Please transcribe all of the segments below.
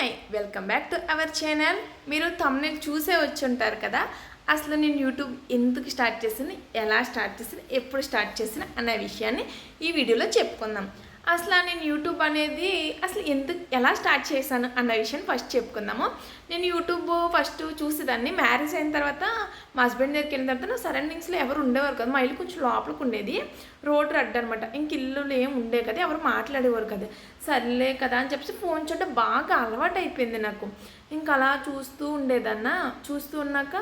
Hi welcome back to our channel మీరు తమ్ముని చూసే వచ్చి ఉంటారు కదా? అసలు నేను యూట్యూబ్ ఎందుకు స్టార్ట్ చేసింది ఎలా స్టార్ట్ చేసింది ఎప్పుడు స్టార్ట్ చేసిన అనే విషయాన్ని ఈ వీడియోలో చెప్పుకుందాం. అసలు నేను యూట్యూబ్ అనేది అసలు ఎందుకు ఎలా స్టార్ట్ చేశాను అన్న విషయం ఫస్ట్ చెప్పుకుందాము. నేను యూట్యూబ్ ఫస్ట్ చూసేదాన్ని. మ్యారేజ్ అయిన తర్వాత మా హస్బెండ్ దగ్గరికి వెళ్ళిన తర్వాత నా సరౌండింగ్స్లో ఎవరు ఉండేవారు కదా మా ఇల్లు కొంచెం లోపలికి ఉండేది. రోడ్ రడ్డు అనమాట ఇంక ఇల్లులు ఏమి ఉండే కదా ఎవరు మాట్లాడేవారు కదా. సర్లే కదా అని చెప్పేసి ఫోన్ చూడటం బాగా అలవాటు అయిపోయింది నాకు. ఇంకా అలా చూస్తూ ఉండేదన్న. చూస్తూ ఉన్నాక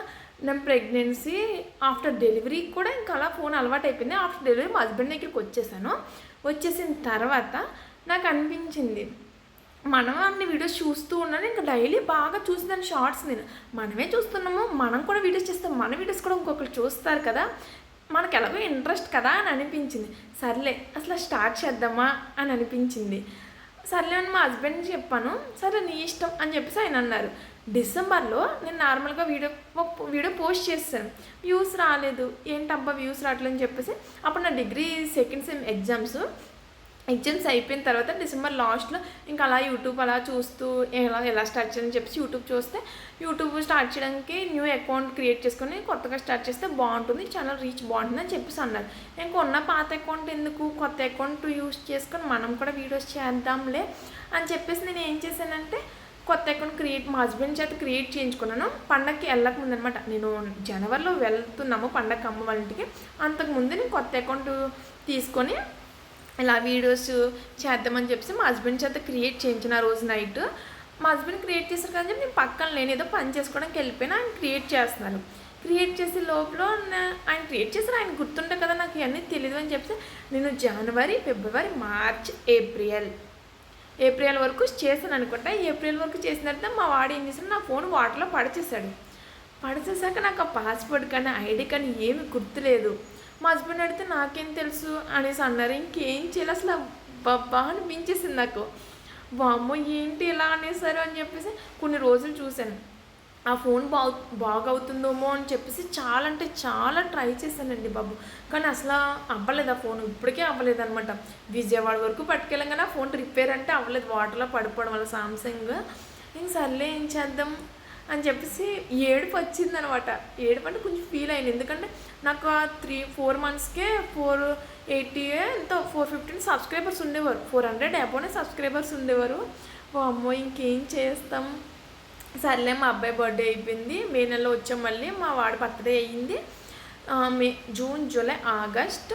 నేను ప్రెగ్నెన్సీ ఆఫ్టర్ డెలివరీ కూడా ఇంకా అలా ఫోన్ అలవాటు అయిపోయింది. ఆఫ్టర్ డెలివరీ మా హస్బెండ్ దగ్గరికి వచ్చేసాను. వచ్చేసిన తర్వాత నాకు అనిపించింది. మనం అన్ని వీడియోస్ చూస్తూ ఉన్నాను. ఇంకా డైలీ బాగా చూసేదాన్ని షార్ట్స్ నేను. మనమే చూస్తున్నాము మనం కూడా వీడియోస్ చేస్తాం. మన వీడియోస్ కూడా ఇంకొకరు చూస్తారు కదా. మనకు ఎలాగో ఇంట్రెస్ట్ కదా అని అనిపించింది. సర్లే అసలు స్టార్ట్ చేద్దామా అని అనిపించింది. సర్లే అని మా హస్బెండ్ చెప్పాను. సరే నీ ఇష్టం అని చెప్పేసి ఆయన అన్నారు. డిసెంబర్లో నేను నార్మల్గా వీడియో ఒక వీడియో పోస్ట్ చేస్తాను. వ్యూస్ రాలేదు. ఏంటబ్బా వ్యూస్ రావట్లేదు అని చెప్పేసి అప్పుడు నా degree second sem exams. Exams అయిపోయిన తర్వాత డిసెంబర్ లాస్ట్లో ఇంకా అలా యూట్యూబ్ అలా చూస్తూ ఎలా ఎలా స్టార్ట్ చేయాలని చెప్పేసి యూట్యూబ్ చూస్తే యూట్యూబ్ స్టార్ట్ చేయడానికి న్యూ అకౌంట్ క్రియేట్ చేసుకొని కొత్తగా స్టార్ట్ చేస్తే బాగుంటుంది ఛానల్ రీచ్ బాగుంటుంది అని చెప్పేసి అన్నారు. ఇంకా ఉన్న పాత అకౌంట్ ఎందుకు? కొత్త అకౌంట్ యూస్ చేసుకొని మనం కూడా వీడియోస్ చేద్దాంలే అని చెప్పేసి నేను ఏం చేశానంటే కొత్త అకౌంట్ క్రియేట్ మా హస్బెండ్ చేత క్రియేట్ చేయించుకున్నాను. పండగకి వెళ్ళకముందు అనమాట నేను జనవరిలో వెళ్తున్నాము పండగ అమ్మ వాళ్ళ ఇంటికి. అంతకుముందు నేను కొత్త అకౌంట్ తీసుకొని ఇలా వీడియోస్ చేద్దామని చెప్పేసి మా హస్బెండ్ చేత క్రియేట్ చేయించిన ఆ రోజు నైట్ మా హస్బెండ్ క్రియేట్ చేశారు కానీ నేను పక్కన లేని ఏదో పని చేసుకోవడానికి వెళ్ళిపోయినా ఆయన క్రియేట్ చేస్తున్నాను క్రియేట్ చేసే లోపల ఆయన క్రియేట్ చేశారు. ఆయన గుర్తుంటే కదా నాకు ఇవన్నీ తెలియదు అని చెప్తే నేను జనవరి ఫిబ్రవరి మార్చ్ ఏప్రిల్ ఏప్రిల్ వరకు చేశాను అనుకుంటా. ఏప్రిల్ వరకు చేసిన తర్వాత మా వాడు ఏం చేశాడు? నా ఫోన్ వాటర్లో పడచేశాడు. పడిచేసాక నాకు ఆ పాస్వర్డ్ కానీ ఐడి కానీ ఏమి గుర్తులేదు. మా హస్బెండ్ అడిగితే నాకేం తెలుసు? అనేసి అన్నారు. ఇంకేం చేయాలి? అసలు బాబా అనిపించేసింది నాకు. బామ్మో ఏంటి ఇలా అనేసారు అని చెప్పేసి కొన్ని రోజులు చూశాను. ఆ ఫోన్ బాగు బాగవుతుందేమో అని చెప్పేసి చాలా అంటే చాలా ట్రై చేశానండి బాబు. కానీ అసలు అవ్వలేదు ఆ ఫోన్. ఇప్పటికే అవ్వలేదు అనమాట విజయవాడ వరకు పట్టుకెళ్ళాం కానీ ఆ ఫోన్ రిపేర్ అంటే అవ్వలేదు. వాటర్లో పడిపోవడం వల్ల సామ్సంగ్. ఇంక సర్లే ఏం చేద్దాం? అని చెప్పేసి ఏడుపు వచ్చింది అనమాట ఏడుపు అంటే కొంచెం ఫీల్ అయింది. ఎందుకంటే నాకు ఆ త్రీ ఫోర్ మంత్స్కే ఫోర్ ఎయిటీ ఎంతో ఫోర్ ఫిఫ్టీన్ సబ్స్క్రైబర్స్ ఉండేవారు. ఫోర్ హండ్రెడ్ అబోనే సబ్స్క్రైబర్స్ ఉండేవారు. ఓ అమ్మో ఇంకేం చేస్తాం? సర్లే మా అబ్బాయి బర్త్డే అయిపోయింది. మే నెలలో వచ్చాం మళ్ళీ. మా వాడి బర్త్డే అయ్యింది. May June July August.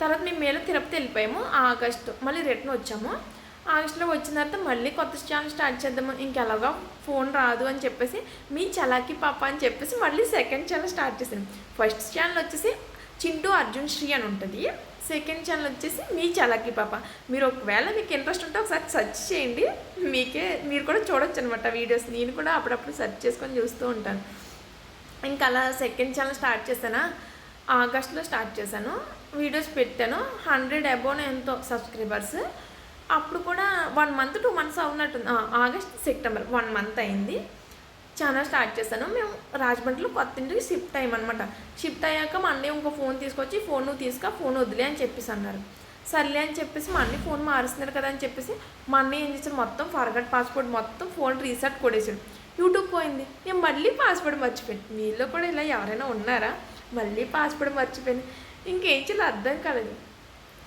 తర్వాత మేము మేలో తిరుపతి వెళ్ళిపోయాము. ఆగస్ట్ మళ్ళీ రిటర్న్ వచ్చాము. ఆగస్ట్లో వచ్చిన తర్వాత మళ్ళీ కొత్త ఛానల్ స్టార్ట్ చేద్దాము. ఇంకెలాగా ఫోన్ రాదు అని చెప్పేసి మీ చలాకి పాప అని చెప్పేసి మళ్ళీ సెకండ్ ఛానల్ స్టార్ట్ చేసాను ఫస్ట్ ఛానల్ వచ్చేసి చింటూ అర్జున్ శ్రీ అని ఉంటుంది. సెకండ్ ఛానల్ వచ్చేసి మీ చలాకి పాప. మీరు ఒకవేళ మీకు ఇంట్రెస్ట్ ఉంటే ఒకసారి సెర్చ్ చేయండి. మీకే మీరు కూడా చూడొచ్చు అనమాట వీడియోస్ నేను కూడా అప్పుడప్పుడు సెర్చ్ చేసుకొని చూస్తూ ఉంటాను. ఇంకా అలా సెకండ్ ఛానల్ స్టార్ట్ చేశానా? ఆగస్ట్లో స్టార్ట్ చేశాను. వీడియోస్ పెట్టాను. హండ్రెడ్ అబోన్ ఎంతో సబ్స్క్రైబర్స్ అప్పుడు కూడా వన్ మంత్ టూ మంత్స్ అవునట్టుంది ఆగస్ట్ సెప్టెంబర్ వన్ మంత్ అయింది. ఛానల్ స్టార్ట్ చేశాను. మేము రాజమండ్రిలో కొత్త ఇంటికి షిఫ్ట్ అయ్యామన్నమాట. షిఫ్ట్ అయ్యాక మా అన్నయ్య ఇంకో ఫోన్ తీసుకొచ్చి ఫోన్ నువ్వు తీసుక ఫోన్ వదిలే అని చెప్పేసి అన్నారు. సర్లే అని చెప్పేసి మా అన్నయ్య ఫోన్ మారుస్తున్నారు కదా అని చెప్పేసి మా అన్నయ్య ఏం చేశాడు మొత్తం ఫర్గట్ పాస్పోర్ట్ మొత్తం ఫోన్ రీసెట్ కొడేసాడు యూట్యూబ్ పోయింది. నేను మళ్ళీ పాస్వర్డ్ మర్చిపోయాను. మీలో కూడా ఇలా ఎవరైనా ఉన్నారా? మళ్ళీ పాస్వర్డ్ మర్చిపోయాను. ఇంకేం చేయాలి అర్థం కాలేదు.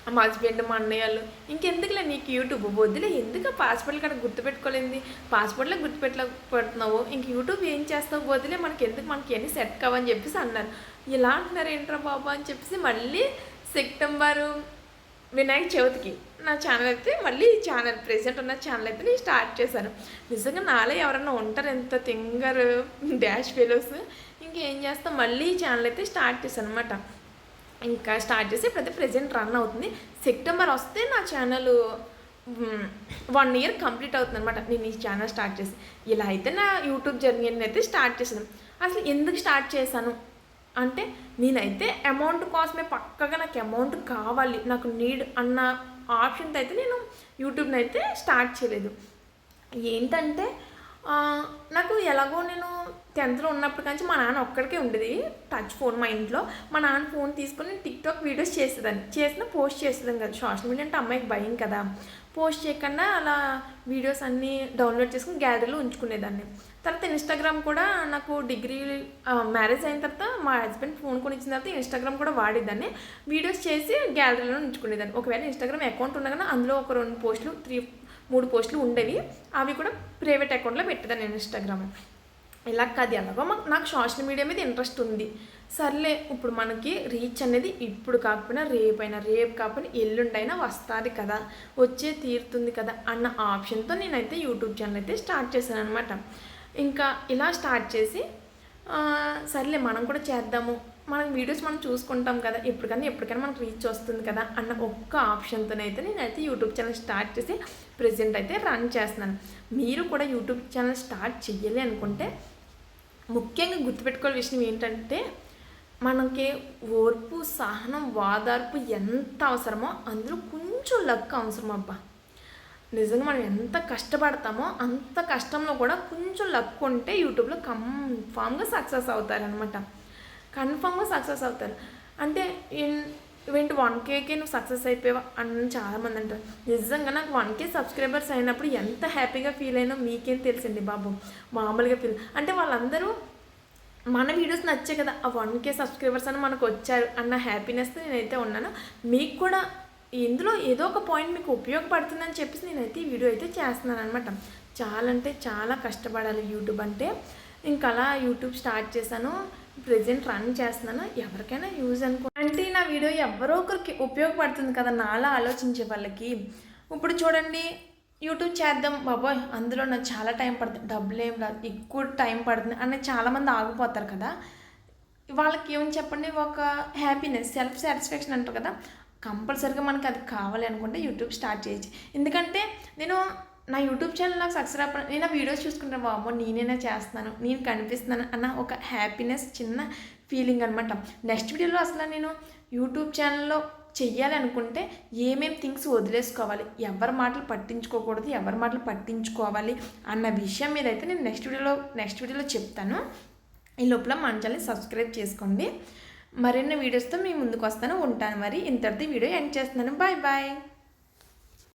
మా హస్బెండ్ మా అన్నయ్యలు ఇంకెందుకులే నీకు యూట్యూబ్ వద్దులే ఎందుకు పాస్పోర్ట్లు కనుక గుర్తుపెట్టుకోలేదు? పాస్పోర్ట్లో గుర్తుపెట్టలేకపోతున్నావు. ఇంక యూట్యూబ్ ఏం చేస్తావు? వద్దులే మనకి ఎందుకు మనకి ఎన్ని సెట్ కావని చెప్పేసి అన్నారు. ఇలా అంటున్నారు ఏంట్రా బాబు? అని చెప్పేసి మళ్ళీ సెప్టెంబరు వినాయక చవితికి నా ఛానల్ అయితే మళ్ళీ ఛానల్ ప్రెసెంట్ ఉన్న ఛానల్ అయితే నేను స్టార్ట్ చేశాను. నిజంగా నాలో ఎవరైనా ఉంటారు ఎంత తింగర్ డాష్ ఫెలోస్? ఇంకేం చేస్తాం? మళ్ళీ ఛానల్ అయితే స్టార్ట్ చేశాను అనమాట ఇంకా స్టార్ట్ చేసి ఇప్పుడైతే ప్రెజెంట్ రన్ అవుతుంది. సెప్టెంబర్ వస్తే నా ఛానల్ వన్ ఇయర్ కంప్లీట్ అవుతుంది అనమాట నేను ఈ ఛానల్ స్టార్ట్ చేసి. ఇలా అయితే నా యూట్యూబ్ జర్నీ అయితే స్టార్ట్ చేసాను అసలు ఎందుకు స్టార్ట్ చేశాను? అంటే నేనైతే అమౌంట్ కోసమే పక్కగా నాకు అమౌంట్ కావాలి. నాకు నీడ్ అన్న ఆప్షన్తో అయితే నేను యూట్యూబ్ని అయితే స్టార్ట్ చేయలేదు. ఏంటంటే నాకు ఎలాగో నేను టెన్త్లో ఉన్నప్పటి నుంచి మా నాన్న ఒక్కడికే ఉండేది. టచ్ ఫోన్ మా ఇంట్లో. మా నాన్న ఫోన్ తీసుకొని టిక్టాక్ వీడియోస్ చేసేదాన్ని. చేసిన పోస్ట్ చేసేదాన్ని కదా. సోషల్ మీడియా అంటే అమ్మాయికి భయం కదా. పోస్ట్ చేయకుండా అలా వీడియోస్ అన్నీ డౌన్లోడ్ చేసుకుని గ్యాలరీలో ఉంచుకునేదాన్ని. తర్వాత ఇన్స్టాగ్రామ్ కూడా నాకు డిగ్రీ మ్యారేజ్ అయిన తర్వాత మా హస్బెండ్ ఫోన్ కొని ఇచ్చిన తర్వాత ఇన్స్టాగ్రామ్ కూడా వాడేదాన్ని. వీడియోస్ చేసి గ్యాలరీలో ఉంచుకునేదాన్ని. ఒకవేళ ఇన్స్టాగ్రామ్ అకౌంట్ ఉండగానే అందులో ఒక రెండు పోస్టులు త్రీ మూడు పోస్టులు ఉండేవి. అవి కూడా ప్రైవేట్ అకౌంట్లో పెట్టేదాన్ని ఇన్స్టాగ్రామ్. ఇలా కాదు ఎలాగో మాకు నాకు సోషల్ మీడియా మీద ఇంట్రెస్ట్ ఉంది. సర్లే ఇప్పుడు మనకి రీచ్ అనేది ఇప్పుడు కాకపోయినా రేపైనా రేపు కాకపోయినా ఎల్లుండైనా వస్తుంది కదా వచ్చే తీరుతుంది కదా అన్న ఆప్షన్తో నేనైతే యూట్యూబ్ ఛానల్ అయితే స్టార్ట్ చేశాను అనమాట ఇంకా ఇలా స్టార్ట్ చేసి సర్లే మనం కూడా చేద్దాము. మనం వీడియోస్ మనం చూసుకుంటాం కదా. ఎప్పటికైనా ఎప్పటికైనా మనకు రీచ్ వస్తుంది కదా అన్న ఒక్క ఆప్షన్తోనైతే నేనైతే యూట్యూబ్ ఛానల్ స్టార్ట్ చేసి ప్రజెంట్ అయితే రన్ చేస్తున్నాను. మీరు కూడా యూట్యూబ్ ఛానల్ స్టార్ట్ చెయ్యాలి అనుకుంటే ముఖ్యంగా గుర్తుపెట్టుకోవాలి విషయం ఏంటంటే మనకి ఓర్పు సహనం వాదార్పు ఎంత అవసరమో అందులో కొంచెం లక్ అవసరం అబ్బా నిజంగా మనం ఎంత కష్టపడతామో అంత కష్టంలో కూడా కొంచెం లక్ ఉంటే యూట్యూబ్లో కన్ఫామ్గా సక్సెస్ అవుతారనమాట కన్ఫామ్గా సక్సెస్ అవుతారు. అంటే ఏంటి వన్ కేకే నువ్వు సక్సెస్ అయిపోయావా అని చాలామంది అంటారు. నిజంగా నాకు వన్ కే సబ్స్క్రైబర్స్ అయినప్పుడు ఎంత హ్యాపీగా ఫీల్ అయినా మీకేం తెలిసింది బాబు? మామూలుగా ఫీల్ అంటే వాళ్ళందరూ మన వీడియోస్ నచ్చే కదా ఆ వన్ కే సబ్స్క్రైబర్స్ అని మనకు వచ్చారు అన్న హ్యాపీనెస్తో నేనైతే ఉన్నాను. మీకు కూడా ఇందులో ఏదో ఒక పాయింట్ మీకు ఉపయోగపడుతుందని చెప్పేసి నేనైతే ఈ వీడియో అయితే చేస్తున్నాను అనమాట చాలా అంటే చాలా కష్టపడాలి యూట్యూబ్ అంటే. ఇంకా అలా యూట్యూబ్ స్టార్ట్ చేశాను. ప్రజెంట్ రన్ చేస్తున్నాను. ఎవరికైనా యూజ్ అనుకో. అంటే నా వీడియో ఎవరో ఒకరికి ఉపయోగపడుతుంది కదా నాలా ఆలోచించే వాళ్ళకి. ఇప్పుడు చూడండి యూట్యూబ్ చేద్దాం. బాబోయ్ అందులో నాకు చాలా టైం పడుతుంది. డబ్బులు ఏం రాదు. ఎక్కువ టైం పడుతుంది అని చాలామంది ఆగిపోతారు కదా. వాళ్ళకి ఏమని చెప్పండి? ఒక హ్యాపీనెస్ సెల్ఫ్ సాటిస్ఫాక్షన్ అంటారు కదా. కంపల్సరీగా మనకి అది కావాలి అనుకుంటే యూట్యూబ్ స్టార్ట్ చేయొచ్చు. ఎందుకంటే నేను నా యూట్యూబ్ ఛానల్ నాకు సక్సెస్ అవ్వ నేను ఆ వీడియోస్ చూసుకుంటాను బాబో నేనైనా చేస్తున్నాను నేను కనిపిస్తున్నాను అన్న ఒక హ్యాపీనెస్ చిన్న ఫీలింగ్ అనమాట నెక్స్ట్ వీడియోలో అసలు నేను యూట్యూబ్ ఛానల్లో చెయ్యాలనుకుంటే ఏమేం థింగ్స్ వదిలేసుకోవాలి ఎవరి మాటలు పట్టించుకోకూడదు ఎవరి మాటలు పట్టించుకోవాలి అన్న విషయం మీద అయితే నేను నెక్స్ట్ వీడియోలో నెక్స్ట్ వీడియోలో చెప్తాను. ఈ లోపల మన ఛానల్ సబ్స్క్రైబ్ చేసుకోండి. మరిన్ని వీడియోస్తో మీ ముందుకు వస్తాను. ఉంటాను మరి. ఇంతటిది వీడియో ఎండ్ చేస్తున్నాను. Bye bye